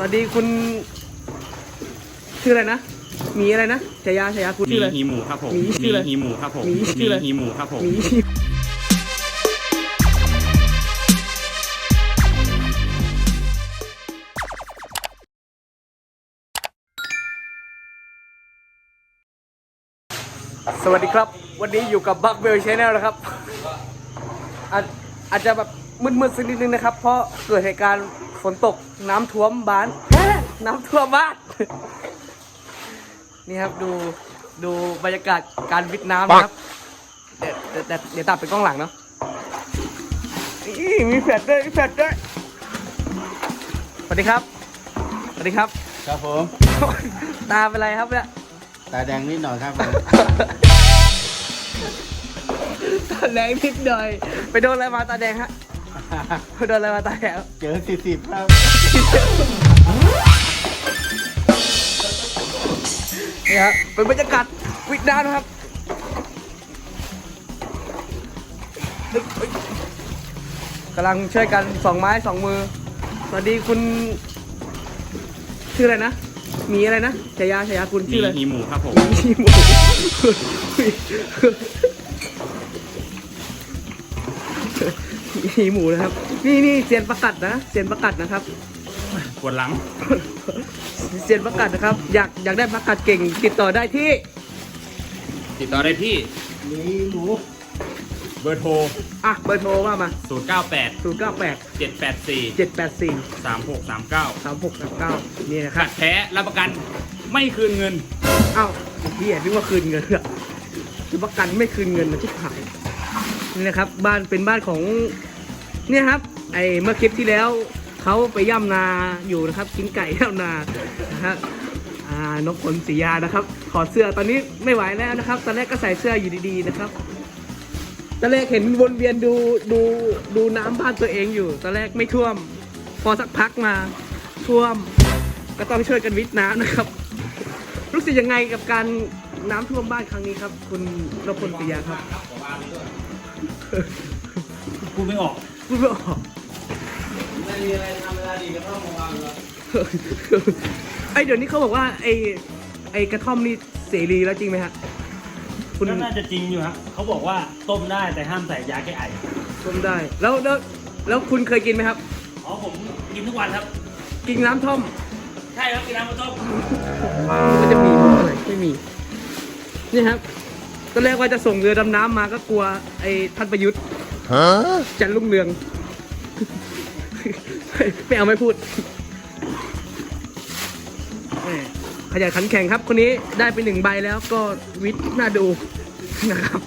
สวัสดีคุณ ชื่ออะไรนะหมีอะไรนะฉายาฉายาคุณมีชื่ออะไรฮีหมูครับผมหมีชื่ออะไรฮีหมูครับผมหมีชื่ออะไร ฮีหมูครับผม หมีสวัสดีครับ วันนี้อยู่กับบักเบลชแนลนะครับอาจอาจจะแบบมืดๆสักนิดนึงนะครับ เพราะเกิดเหตุการณ์ ฝนตกน้ำท่วมบ้านแฮะน้ำท่วมบ้าน นี่ครับดูดูบรรยากาศการวิทย์น้ำนะครับเดี๋ยวเดี๋ยวเดี๋ยวเดี๋ยวตัดเป็นกล้องหลังเนาะอีมีแฟลชด้วยมีแฟลชด้วยสวัสดีครับสวัสดีครับ ครับผม ตาเป็นไรครับเนี่ยตาแดงนิดหน่อยครับผมตาแดงนิดหน่อย ไปโดนอะไรมาตาแดงฮะไป โดนอะไรมาตาแดงเจอสี่สิบครับนี่ครับเป็นบรรยากาศวิทย์น้ำนะครับเฮ้ยเฮ้ยกำลังช่วยกันสองไม้สองมือ สวัสดีคุณชื่ออะไรนะหมีอะไรนะฉายาฉายาคุณมีชื่ออะไรฮีหมูครับผมหมีหมู มีหมูนะครับ นี่นี่เซียนประกัดนะเซียนประกัดนะครับปวดหลังเซียนประกัดนะครับ อยากอยากได้ประกัดเก่ง ติดต่อได้ที่ ติดต่อได้ที่มีหมูเบอร์โทรอะเบอร์โทรว่ามา 098 0 9 8 784 7 8 4 3639 3 6 3 9 นี่นะคขัรับดแท้รับประกันไม่คืนเงินเอ้าพี่แอบนึกว่าคืนเงินอะคือประกันไม่คืนเงินนะที่ขายนี่นะครับ บ้านเป็นบ้านของ เนี่ยครับไอเมื่อคลิปที่แล้วเขาไปย่ำนาอยู่นะครับกินไก่ย่ำนานะฮะอ่านกขนสียานะครับขอดเสื้อตอนนี้ไม่ไหวแล้วนะครับตอนแรกก็ใส่เสื้ออยู่ดีๆนะครับตอนแรกเห็นวนเวียนดูดูดูน้ำบ้านตัวเองอยู่ตอนแรกไม่ท่วม พอสักพักมาท่วม ก็ต้องช่วยกันวิทย์น้ำนะครับ รู้สึกยังไงกับการน้ำท่วมบ้านครั้งนี้ครับ คุณนพพลปิยาครับพูดไม่ออก พูดไม่ออกไม่มีอะไรทำเวลาดีก็ต้องระวังครับไอเดี๋ยวนี้เขาบอกว่าไอไอกระท่อมนี่เสรีแล้วจริงไหมฮะ คุณก็น่าจะจริงอยู่ฮะเขาบอกว่าต้มได้แต่ห้ามใส่ยาแก้ไอชมได้ แล้วแล้วแล้วคุณเคยกินไหมครับ อ๋อผมกินทุกวันครับ กินน้ำท่อม ใช่ครับกินน้ำมะต้มมันจะมีมุกอะไรไม่มี นี่ครับตอนแรกว่าจะส่งเรือดำน้ำมาก็กลัวไอ้ท่านประยุทธ์ จันทร์รุ่งเรือง ไม่เอาไม่พูดขยันขันแข่งครับคนนี้ได้ไปหนึ่งใบแล้วก็วิทย์น่าดูนะครับ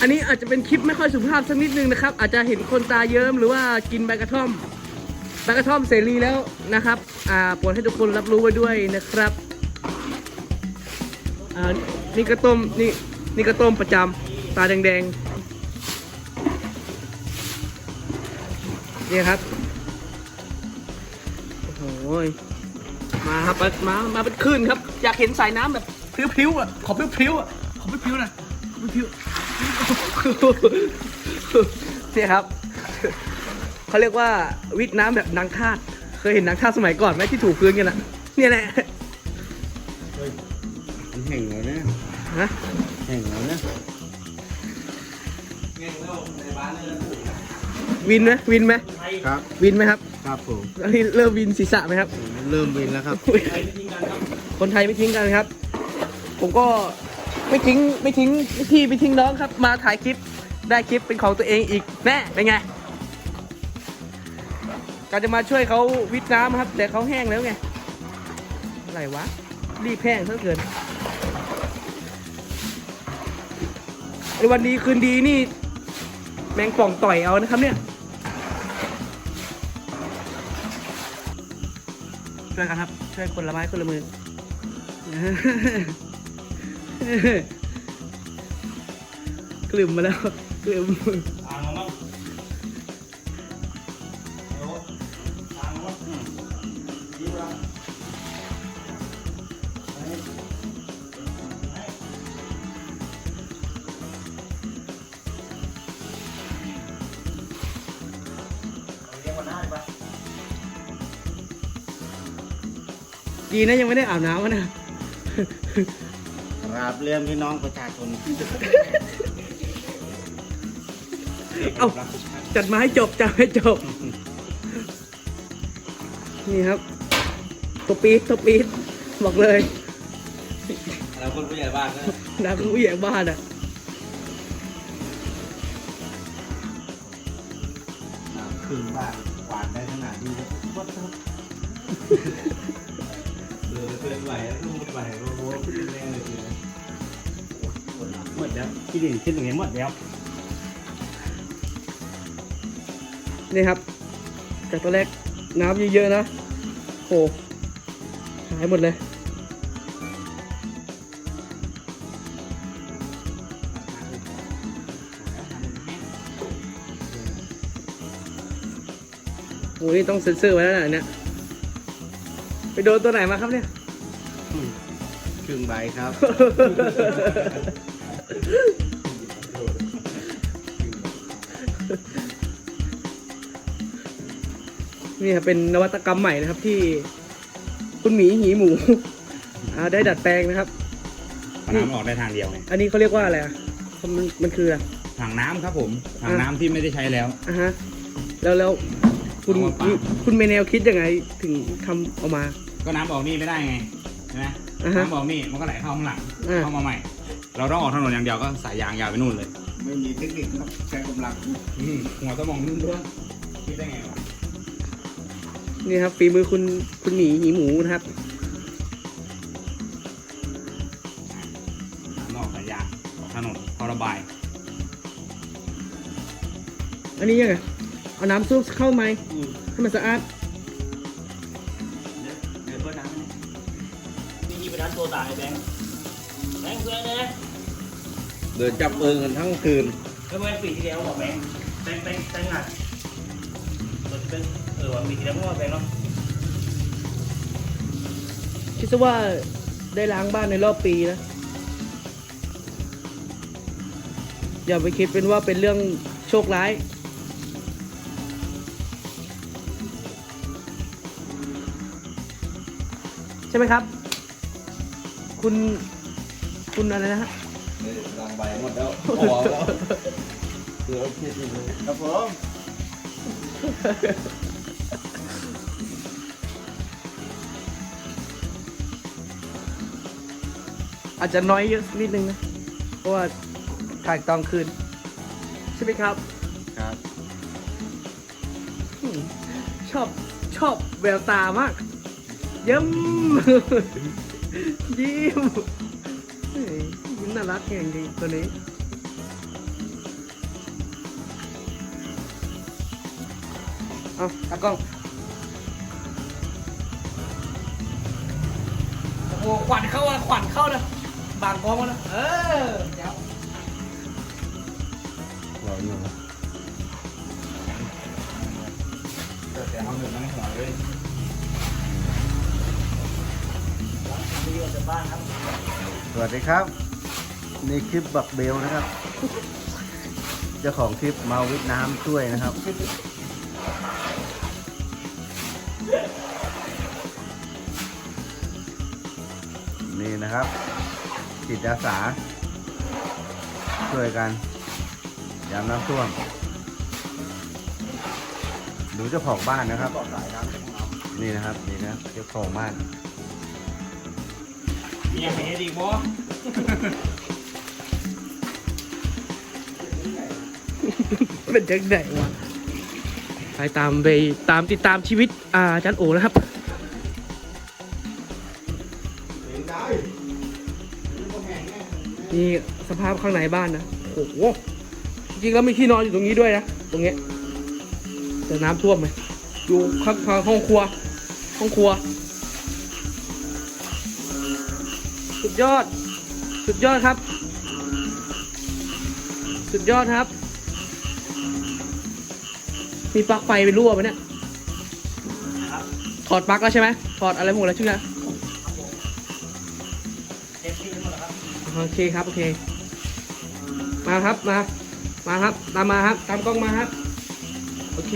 อันนี้อาจจะเป็นคลิปไม่ค่อยสุภาพสักนิดนึงนะครับ อาจจะเห็นคนตาเยิ้มหรือว่ากินใบกระท่อมใบกระท่อมเสรีแล้วนะครับอ่าโปรดให้ทุกคนรับรู้ไว้ด้วยนะครับอ่านี่กระต้มนี่นี่กระต้มประจำ ตาแดงๆนี่ครับ โอ้โหยมาครับ มา มาเป็นคลื่นครับ อยากเห็นสายน้ำแบบพริ้วๆอะ ขอพริ้วๆอะ ขอพริ้วๆหนะขอพริ้วๆเนี่ยครับ เขาเรียกว่าวิทย์น้ำแบบนางทาสเคยเห็นนางทาสสมัยก่อนไหมที่ถูพื้นกันอะเนี่ยแหละมันแห้งแล้วนะฮะแห้งแล้วนะ วินไหมวินไหมครับ วินไหมครับครับผมตอนนี้เริ่มวินศีรษะไหมครับ เริ่มบินแล้วครับ คนไทยไม่ทิ้งกันครับ ผมก็ไม่ทิ้งไม่ทิ้งพี่ไม่ทิ้งน้องครับ มาถ่ายคลิปได้คลิปเป็นของตัวเองอีกแน่เป็นไงการจะมาช่วยเขาวิทย์น้ำครับ แต่เขาแห้งแล้วไงอะไรวะรีบแห้งซะเหลือเกินในวันดีคืนดีนี่ แมงป่องต่อยเอานะครับเนี่ยช่วยกันครับ ช่วยคนละไม้คนละมือกลืมมาแล้วกลืม ดีนะยังไม่ได้อาบน้ำวะนะกราบเรียนพี่น้องประชาชนเอ้า จัดมาให้จบจัดให้จบ นี่ครับตัวปี๊ดตัวปี๊ดบอกเลยแล้วคนผู้ใหญ่บ้านก็น้ำผู้ใหญ่บ้านอะน้ำขึ้นบ้านหวานได้ขนาดนี้วั ดครับเดินไหวแล้วก็มุดไหวโอ้โหขึ้นแรงเลยทีเดียวหมดแล้วที่ดินขึ้นตรงนี้หมดแล้วนี่ครับ จากตอนแรกน้ำเยอะๆนะโหหายหมดเลยโหนี่ต้องเซ็นเซอร์ไว้แล้วนะเนี่ย โดนตัวไหนมาครับเนี่ย ครึ่งใบครับ นี่ครับเป็นนวัตกรรมใหม่นะครับที่คุณหมีหีหมู อ่าได้ดัดแปลงนะครับเอาน้ำออกได้ทางเดียวไงอันนี้เขาเรียกว่าอะไรอะมันมันคืออะไรถังน้ำครับผมถังน้ำที่ไม่ได้ใช้แล้ว อะฮะ แล้วแล้วคุณเอามาปาดคุณเมเนลคิดยังไงถึงทำออกมา ก็น้ำออกนี่ไม่ได้ไงใช่ไหมอ่าฮะน้ำออกนี่มันก็ไหลเข้าข้างหลังอ่า เข้ามาใหม่ เราต้องออกถนนอย่างเดียวก็สายยางยาวไปนู่นเลยไม่มีเทคนิคครับใช้กำลังอืมหัวสมองนู่นด้วยคิดได้ไงวะนี่ครับฝีมือคุณคุณหมีหีหมูนะครับ น้ำออกสายยางออกถนนพอระบายอันนี้ยังไงเอาน้ำซุปเข้าไหมให้มันสะอาด ตัวตายแบงค์แบงค์เพื่อนเลยเดินจับมือกันทั้งคืนก็เมื่อปีที่แล้วบอกแบงค์แบงค์แบงค์แบงค์หัดตัวที่เป็นเออว่าปีที่แล้วก็ว่าแบงค์เนาะคิดซะว่าได้ล้างบ้านในรอบปีนะ อย่าไปคิดเป็นว่าเป็นเรื่องโชคร้าย ใช่ไหมครับ คุณ คุณอะไรนะฮะรังใบหมดแล้วหัวแล้วเสือเพียดอยู่เลยครับผมอาจจะน้อยเยอะนิดนึงนะ เพราะว่าถ่ายตอนคืน ใช่ไหมครับ ครับอืมชอบชอบแววตามาก เยิ้ม ยิ้มยิ้มน่ารักจริงๆตัวนี้เอาตากล้องโอ้โหขวัญเข้าอะขวัญเข้านะบางกองแล้วนะเออเดี๋ยวหัวอยู่แต่เอาหนึ่งมาในหัวเลย สวัสดีครับ นี่คลิปบักเบลนะครับ เจ้าของคลิปมาวิทน้ำช่วยนะครับ นี่นะครับ จิตอาสา ช่วยกัน ยามน้ำท่วม ดูเจ้าของบ้านนะครับ นี่นะครับ นี่นะเจ้าของบ้าน ย่างนี้ดีบ่เป็นจังไหนวะไปตามไปตามติดตามชีวิตอาจารย์โอนะครับนี่สภาพข้างในบ้านนะโอ้โหจริงๆแล้วมีที่นอนอยู่ตรงนี้ด้วยนะตรงเนี้ยแต่น้ำท่วมไหมอยู่ข้างห้องครัว ห้องครัว ยอด สุดยอดครับ สุดยอดครับ มีปลั๊กไฟเป็นรั่วไหมเนี่ยถอดปลั๊กแล้วใช่ไหมถอดอะไรหมดแล้วใช่ไหมโอเคครับโอเค มาครับมา มาครับ ตามมาครับ ตามกล้องมาครับ โอเค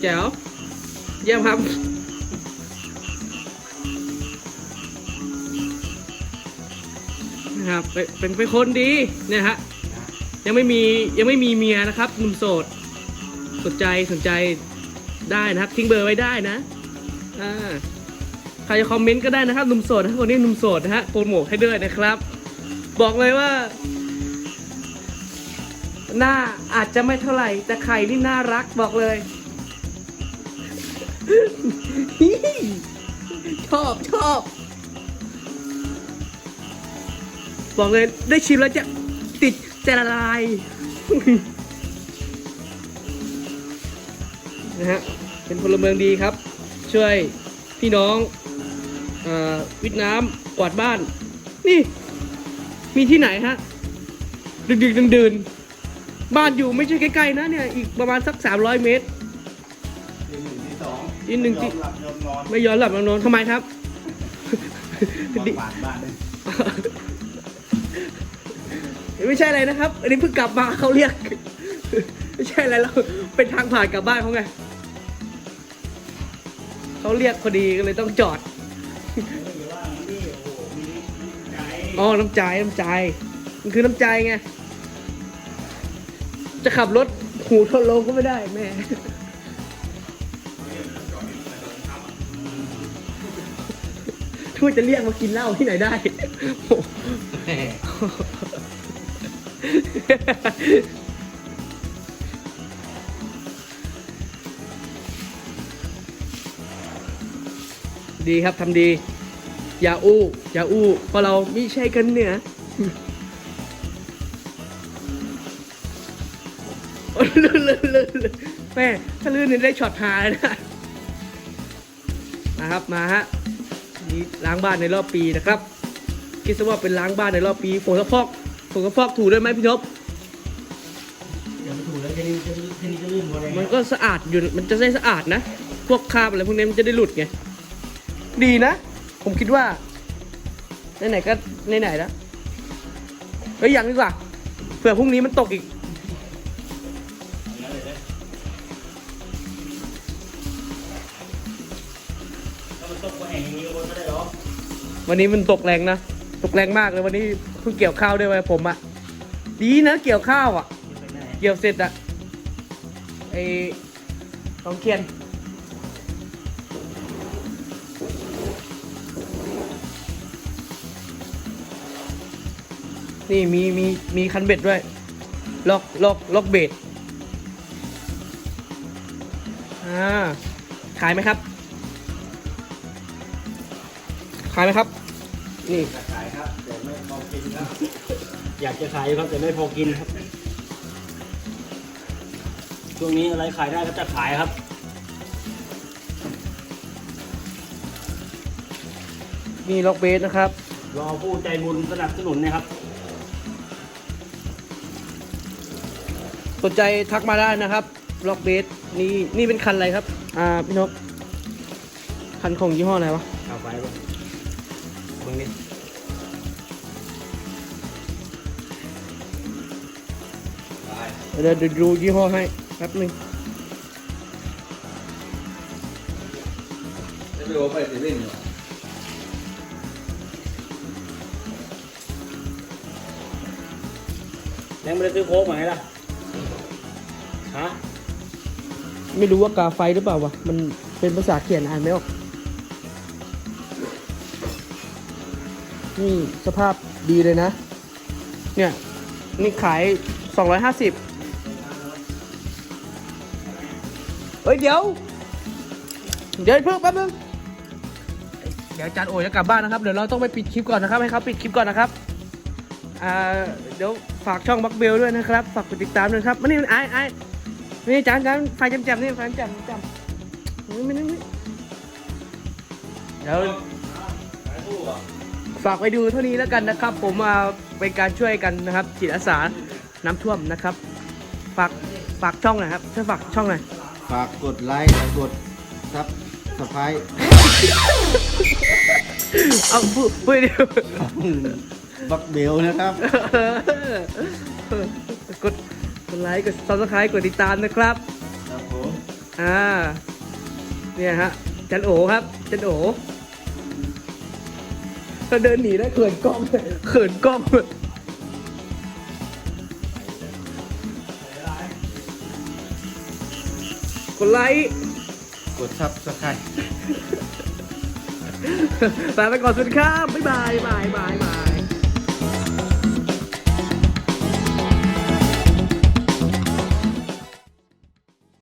แจ๋ว เยี่ยมครับ เป็นเป็นเป็นคนดีเนี่ยฮะยังไม่มียังไม่มีเมียนะครับหนุ่มโสด สนใจสนใจได้นะครับ ทิ้งเบอร์ไว้ได้นะอ่าใครจะคอมเมนต์ก็ได้นะครับหนุ่มโสดนะคนนี้หนุ่มโสดนะฮะโปรโมทให้ด้วยนะครับ บอกเลยว่า หน้าอาจจะไม่เท่าไหร่ แต่ไข่นี่น่ารักบอกเลย ชอบชอบ บอกเลยได้ชิมแล้วจะติดจะละลายนะฮะเป็นพลเมืองดีครับ ช่วยพี่น้องเออวิทย์น้ำกวาดบ้าน นี่ มีที่ไหนฮะดึกดึกๆดื่นๆบ้านอยู่ไม่ใช่ใกล้ๆนะเนี่ยอีกประมาณสัก 300 เมตรทีหนึ่งทีสองอีกหนึ่งที่ยอมหลับยอมนอนไม่ย้อนหลับนอนทำไมครับมาดิกวาดบ้านเลย ไม่ใช่อะไรนะครับ อันนี้เพิ่งกลับมาเขาเรียก ไม่ใช่อะไรแล้วเป็นทางผ่านกลับบ้านเขาไงเขาเรียกพอดีก็เลยต้องจอดอ๋อน้ำใจน้ำใจ มันคือน้ำใจไง จะขับรถหูทนลงก็ไม่ได้แม่ถ้วยจะเรียกมากินเหล้าที่ไหนได้โอ้โห ดีครับทำดี อย่าอู้ อย่าอู้เพราะเราไม่ใช่กันเนี่ยโอ้ลื่นลื่นลื่นแม่ถ้าลื่นนี่ได้ช็อตหาเลยนะ นะครับมาฮะนี่ล้างบ้านในรอบปีนะครับ คิดซะว่าเป็นล้างบ้านในรอบปีฝนกระพอก ฝนกระพอกถูได้ไหมพี่นพอย่าไปถูแล้วแค่นี้แค่นี้ก็ลื่นหมดเลยมันก็สะอาดอยู่มันจะได้สะอาดนะ พวกคราบอะไรพวกนี้มันจะได้หลุดไง ดีนะ ผมคิดว่าไหนๆก็ไหนๆแล้วเฮ้ยยังดีกว่าเผื่อพรุ่งนี้มันตกอีกถ้ามันตกก็แห่งอย่างนี้ก็ไม่ได้หรอกวันนี้มันตกแรงนะ ตกแรงมากเลยวันนี้เพิ่งเกี่ยวข้าวด้วยไว้ผมอะดีนะเกี่ยวข้าวอะไม่ได้เกี่ยวเสร็จอะไอต้องเคียนนี่มีมีมีคันเบ็ดด้วย ล็อกล็อกล็อกเบ็ดอ่าขายไหมครับ ขายไหมครับ นี่ขายครับแต่ไม่พอกินครับ อยากจะขายครับแต่ไม่พอกินครับ ช่วงนี้อะไรขายได้ก็จะขายครับนี่ล็อกเบสนะครับ รอผู้ใจบุญสนับสนุนนะครับ สนใจทักมาได้นะครับล็อกเบสนี่นี่เป็นคันอะไรครับ อ่าพี่นกคันของยี่ห้ออะไรวะเอาไป บ่เบิ่งดิเดี๋ยวเดี๋ยวดูยี่ห้อให้แป๊บหนึงจะไปโอไปเซเว่นเหรอยังไม่ได้ซื้อโค้กมาไงล่ะ ฮะ ไม่รู้ว่ากาไฟหรือเปล่าวะ มันเป็นภาษาเขียนอ่านไม่ออก นี่สภาพดีเลยนะ เนี่ย นี่ขาย 250เฮ้ย เดี๋ยว เดี๋ยวเพิ่งแป๊บนึง เดี๋ยวอาจารย์โอยจะกลับบ้านนะครับ เดี๋ยวเราต้องไปปิดคลิปก่อนนะครับ ให้เขาปิดคลิปก่อนนะครับ อ่า เดี๋ยวฝากช่องบักเบลด้วยนะครับ ฝากกดติดตามด้วยครับมานี่ไอ้ไอ้นี่จานจานไฟจำจำนี่ไฟจำจำจำนี่ไม่นี่เดี๋ยว ฝากไปดูเท่านี้แล้วกันนะครับ ผมมาเป็นการช่วยกันนะครับจิตอาสาน้ำท่วมนะครับ ฝากฝากช่องหน่อยครับช่วยฝากช่องหน่อยฝากกดไลค์และกดซับสไครต์เอาพูดพูดเดียวบักเบลนะครับ กดกดไลค์กดซับสไครต์กดติดตามนะครับ ครับผม อ่าเนี่ยฮะจันโอครับจันโอ เราเดินหนีได้เขินกล้องเขินกล้องกดไลค์กดซับสไครต์ ลาไปก่อนสวัสดีครับ บ๊ายบายบายบาย